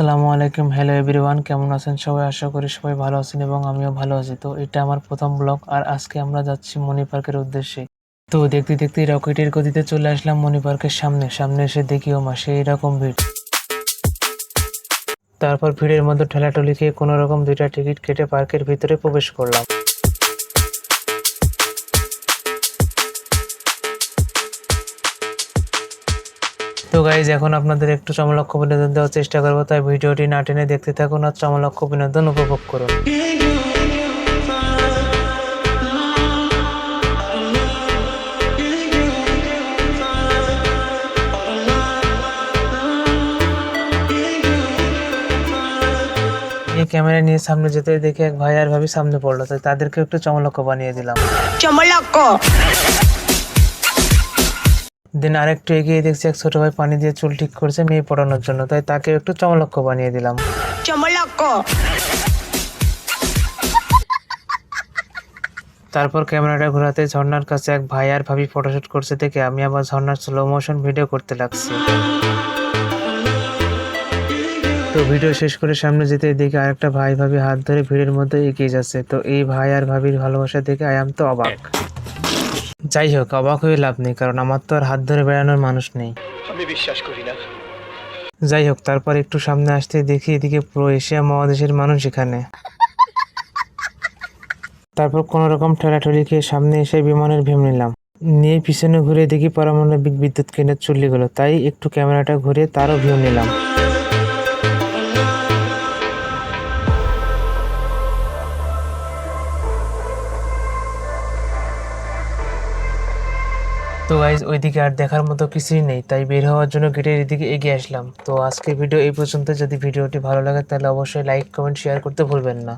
আসসালামু আলাইকুম। Hello everyone কেমন আছেন সবাই? আশা করি সবাই ভালো আছেন এবং আমিও ভালো আছি। তো এটা আমার প্রথম ব্লগ আর আজকে আমরা যাচ্ছি মণি পার্কের উদ্দেশ্যে। তো দেখতে দেখতে রকেটের গতিতে চলে আসলাম মণি পার্কের সামনে। সামনে এসে দেখি, ও মা, সেই রকম ভিড়। তারপর ভিড়ের মধ্যে ঠেলাঠলি খেয়ে কোনোরকম দুইটা টিকিট কেটে পার্কের ভিতরে প্রবেশ করলাম। গাইজ এখন আপনাদের একটু চমলক্ষ বিনোদন দেওয়ার চেষ্টা করব, তাই ভিডিওটি না টেনে দেখতে থাকুন আর চমলক্ষ বিনোদন উপভোগ করুন। এই ক্যামেরা নিয়ে সামনে যেতে দেখে এক ভাই আর ভাবি সামনে পড়ল, তাই তাদেরকে একটু চমলক্ষ বানিয়ে দিলাম। চমলক্কো দিন আরেকটু এগিয়ে দেখছি এক ছোট ভাই পানি দিয়ে চুল ঠিক করছে মেয়ে পড়ানোর জন্য। তাই তাকে একটু চমলক্ষ বানিয়ে দিলাম। চমলক্কো তারপর ক্যামেরাটা ঘোরাতে ঝর্ণার কাছে এক ভাই আর ভাবি ফটোশুট করছে দেখে আমি আবার ঝর্ণার স্লো মোশন ভিডিও করতে লাগছি। তো ভিডিও শেষ করে সামনে যেতে দেখি আরেকটা ভাই ভাবি হাত ধরে ভিড়ের মধ্যে এগিয়ে যাচ্ছে। তো এই ভাই আর ভাবির ভালোবাসা দেখে আই আম তো অবাক। যাই হোক অবাক হয়ে লাভ নেই কারণ আমার তো আর হাত ধরে বেড়ানোর মানুষ নেই। আমি বিশ্বাস করি না। যাই হোক তারপর একটু সামনে আসতে দেখি এদিকে পুরো এশিয়া মহাদেশের মানুষ এখানে। তারপর কোনো রকম ঠেলাঠেলি খেয়ে সামনে এসে বিমানের ভেম নিলাম। নিয়ে পিছনে ঘুরে দেখি পারমাণবিক বিদ্যুৎ কেন্দ্রের চলে গেল তাই একটু ক্যামেরাটা ঘুরে তারও ভিউ নিলাম। তো গাইজ ওইদিকে আর দেখার মতো কিছুই নেই, তাই বের হওয়ার জন্য গেটের এদিকে এগিয়ে আসলাম। তো আজকে ভিডিও এই পর্যন্ত, যদি ভিডিওটি ভালো লাগে, তাহলে অবশ্যই লাইক কমেন্ট শেয়ার করতে ভুলবেন না।